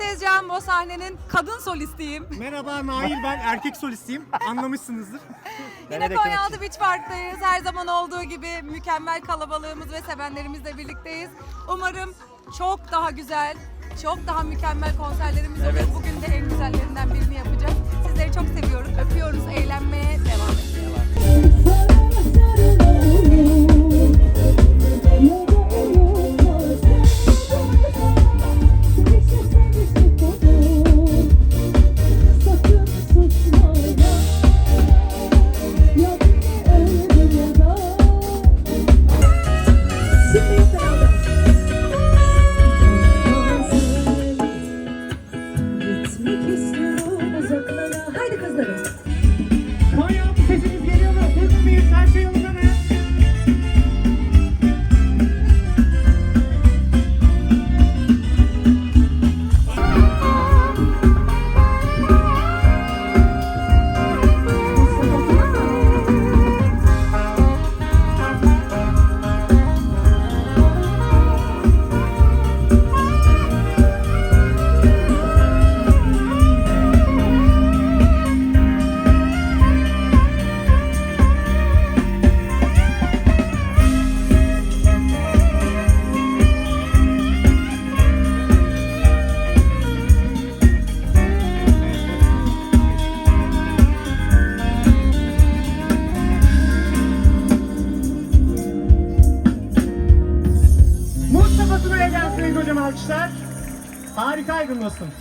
Tezcan, o sahnenin kadın solistiyim. Merhaba Nail ben erkek solistiyim. Anlamışsınızdır. Yine Konyaaltı Beach Park'tayız. Her zaman olduğu gibi mükemmel kalabalığımız ve sevenlerimizle birlikteyiz. Umarım çok daha güzel, çok daha mükemmel konserlerimiz olur. make you Hocam alkışlar. Harikaydın dostum.